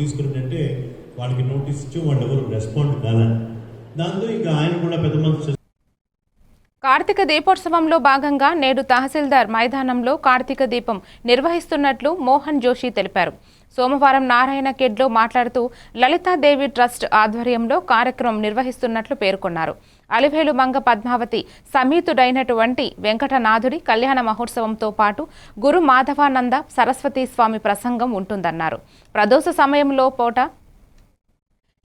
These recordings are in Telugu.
తీసుకున్నట్టే వాళ్ళకి నోటీస్ ఇచ్చి వాళ్ళు ఎవరు రెస్పాండ్ కాల. దాంతో ఇంకా ఆయన కూడా పెద్ద మనసు కార్తీక దీపోత్సవంలో భాగంగా నేడు తహసీల్దార్ మైదానంలో కార్తీక దీపం నిర్వహిస్తున్నట్లు మోహన్ జోషి తెలిపారు. సోమవారం నారాయణ కెడ్లో మాట్లాడుతూ లలితాదేవి ట్రస్ట్ ఆధ్వర్యంలో కార్యక్రమం నిర్వహిస్తున్నట్లు పేర్కొన్నారు. అలివేలు మంగ పద్మావతి సమీతుడైనటువంటి వెంకటనాథుడి కళ్యాణ మహోత్సవంతో పాటు గురు మాధవానంద సరస్వతి స్వామి ప్రసంగం ఉంటుందన్నారు. ప్రదోష సమయంలో పూట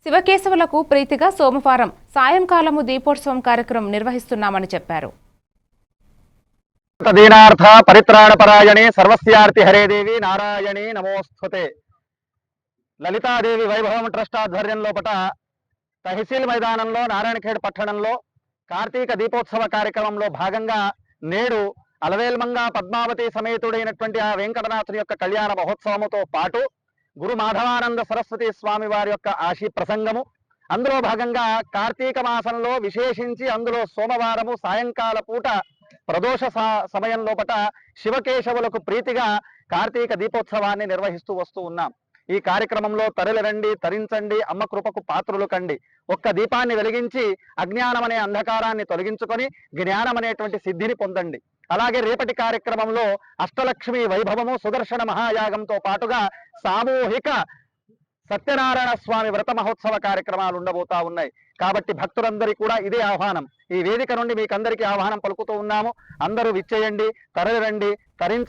శివకేశవులకు ప్రీతిగా సోమవారం సాయంకాలము దీపోత్సవం కార్యక్రమం నిర్వహిస్తున్నామని చెప్పారు. దీనార్థ పరిత్రాణపరాయణి సర్వస్యార్తి హరే దేవి నారాయణి నమోస్తుతే. లలితాదేవి వైభవం ట్రస్ట్ ఆధ్వర్యం లోపట తహసీల్ మైదానంలో నారాయణఖేడ్ పట్టణంలో కార్తీక దీపోత్సవ కార్యక్రమంలో భాగంగా నేడు అలవేల్మంగా పద్మావతి సమేతుడైనటువంటి ఆ వెంకటనాథుని యొక్క కళ్యాణ మహోత్సవముతో పాటు గురు మాధవానంద సరస్వతి స్వామి వారి యొక్క ఆశీ ప్రసంగము అందులో భాగంగా కార్తీక మాసంలో విశేషించి అందులో సోమవారము సాయంకాల పూట ప్రదోష సమయం లోపట శివకేశవులకు ప్రీతిగా కార్తీక దీపోత్సవాన్ని నిర్వహిస్తూ వస్తూ ఉన్నాం. ఈ కార్యక్రమంలో తరలిరండి తరించండి అమ్మ కృపకు పాత్రులు కండి. ఒక్క దీపాన్ని వెలిగించి అజ్ఞానం అనే అంధకారాన్ని తొలగించుకొని జ్ఞానం అనేటువంటి సిద్ధిని పొందండి. అలాగే రేపటి కార్యక్రమంలో అష్టలక్ష్మి వైభవము సుదర్శన మహాయాగంతో పాటుగా సామూహిక సత్యనారాయణ స్వామి వ్రత మహోత్సవ కార్యక్రమాలు ఉండబోతా ఉన్నాయి. కాబట్టి భక్తులందరికీ కూడా ఇదే ఆహ్వానం. ఈ వేదిక నుండి మీకందరికీ ఆహ్వానం పలుకుతూ ఉన్నాము. అందరూ విచ్చేయండి తరలిరండి తరించ